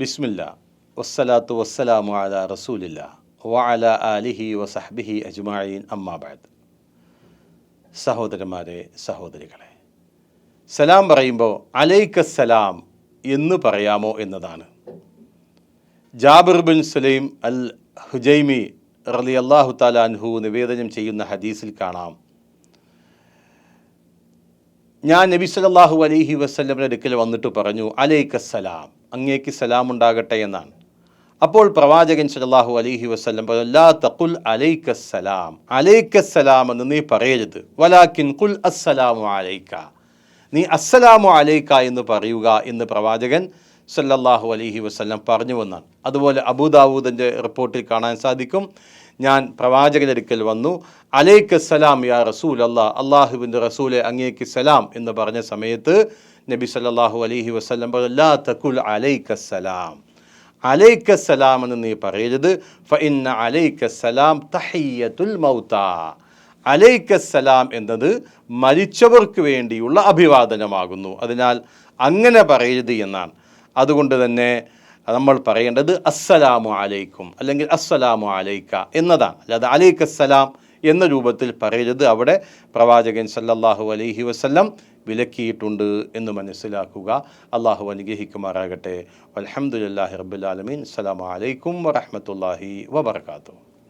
ബിസ്മില്ല. വസ്സലാത്തു വസ്സലാമു അല റസൂലില്ല. വഅല ആലിഹി വസഹ്ബിഹി അജ്മായീൻ അമ്മാബാദ് സഹോദരന്മാരെ സഹോദരികളെ സലാം പറയുമ്പോൾ അലൈക്കസ്സലാം എന്ന് പറയാമോ എന്നതാണ്. Jabir bin Sulaim al Hujaimi റലി അള്ളാഹു താലാൻഹു നിവേദനം ചെയ്യുന്ന ഹദീസിൽ കാണാം. ഞാൻ നബി സല്ലല്ലാഹു അലൈഹി വസ്ലമിനെ അടുക്കൽ വന്നിട്ട് പറഞ്ഞു അലൈക്കസ്സലാം അങ്ങേക്ക് സലാം ഉണ്ടാകട്ടെ എന്നാണ്. അപ്പോൾ പ്രവാചകൻ സലാഹു അലൈഹി വസ്ലം ലാ തഖുൽ അലൈക്കസ്സലാം അലൈക്കസ്സലാം എന്ന് നീ പറയരുത്. വലാക്കിൻ കുൽ അസ്സലാമു അലൈക്ക നീ അസ്സലാമു അലൈക്ക എന്ന് പറയുക എന്ന് പ്രവാചകൻ സല്ലല്ലാഹു അലഹി വസല്ലം പറഞ്ഞു വന്നാണ് അതുപോലെ അബൂദാവൂദിന്റെ റിപ്പോർട്ടിൽ കാണാൻ സാധിക്കും. ഞാൻ പ്രവാചകന്റെ അടുക്കൽ വന്നു. അലൈക്ക് സലാം യാ റസൂൽ അല്ലാ അള്ളാഹുവിന്റെ റസൂലെ അങ്ങേക്ക് സലാം എന്ന് പറഞ്ഞ സമയത്ത് നബി സല്ലാഹു അലഹി വസല്ലം പറഞ്ഞു തക്കുൽ അലൈക്ക സലാം. അലൈക്ക സലാം എന്ന് നീ പറയരുത്. ഫ അലൈക്ക സലാം തഹയ്യത്തുൽ മൗത്ത. അലൈക്ക സലാം എന്നത് മരിച്ചവർക്ക് വേണ്ടിയുള്ള അഭിവാദനമാകുന്നു. അതിനാൽ അങ്ങനെ പറയരുത് എന്നാണ്. അതുകൊണ്ട് തന്നെ നമ്മൾ പറയേണ്ടത് അസ്സലാമു അലൈക്കും അല്ലെങ്കിൽ അസ്സലാമു അലൈക്ക എന്നതാണ്. അല്ലാതെ അലൈക്കസ്സലാം എന്ന രൂപത്തിൽ പറയരുത്. അവിടെ പ്രവാചകൻ സല്ലല്ലാഹു അലൈഹി വസല്ലം വിലക്കിയിട്ടുണ്ട് എന്ന് മനസ്സിലാക്കുക. അള്ളാഹു അനുഗ്രഹിക്കുമാറാകട്ടെ. അലഹമുല്ലാഹി റബുലാലമീൻ അസ്സലാമു അലൈക്കും വറഹമത്തല്ലാഹി വബർക്കാത്തു